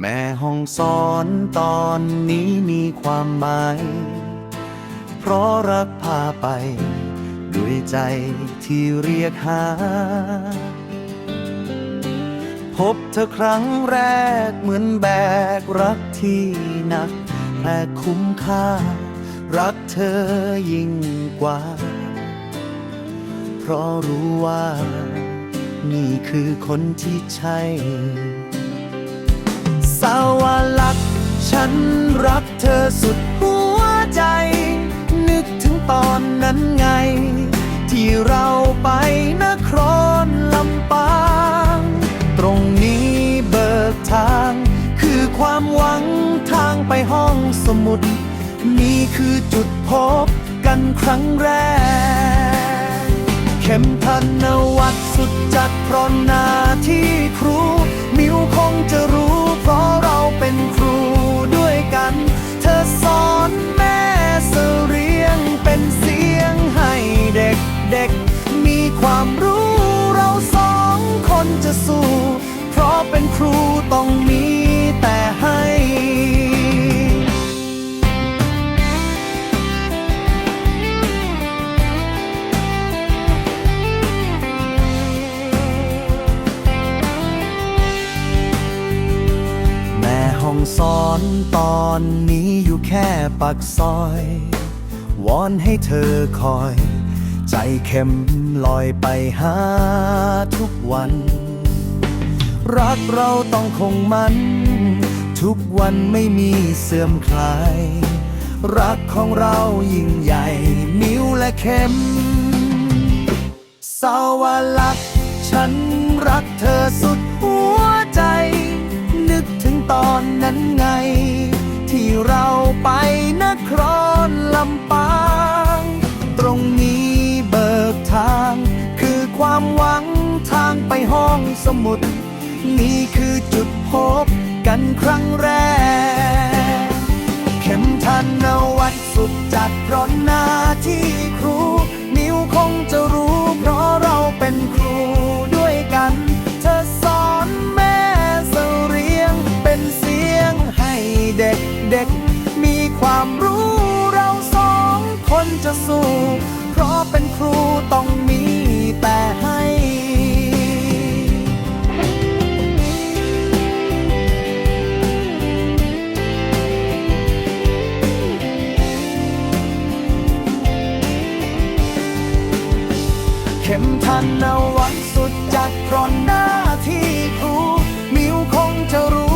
แม่ห้อนตอนนี้มีความหมาย เพราะรักพาไป ด้วยใจที่เรียกหา พบเธอครั้งแรกเหมือนแบกรักที่หนักแต่คุ้มค่า รักเธอยิ่งกว่า เพราะรู้ว่า นี่คือคนที่ใช่าวลักษ์ฉันรักเธอสุดหัวใจ นึกถึงตอนนั้นไง ที่เราไปนครลำปาง ตรงนี้เบิกทาง คือความหวังทางไปห้องสมุด นี่คือจุดพบกันครั้งแรก เข็มทันวัดสุดจัดพราะหน้าที่ครู มิวคงจะรู้เพราะเราเป็นครูด้วยกัน เธอสอนแม่เสเรียงเป็นเสียงให้เด็กเด็กมีความรู้เราสองคนจะสู้ องสอนตอนนี้อยู่แค่ปากซอย วอนให้เธอคอย ใจเข้มลอยไปหาทุกวัน รักเราต้องคงมัน ทุกวันไม่มีเสื่อมคลาย รักของเรายิ่งใหญ่ นิ้วและเข้มสาวลักษ์ฉันรักเธอสุดหัว นนั้นไง ที่เราไปนครลำปาง ตรงนี้เบิกทาง คือความหวังทางไปห้องสมุด นี่คือจุดพบกันครับ มีความรู้เราสองคนจะสู้ เพราะเป็นครูต้องมีแต่ให้เข็มทันวัดสุดจัดเพราะหน้าที่ครู มิวคงจะรู้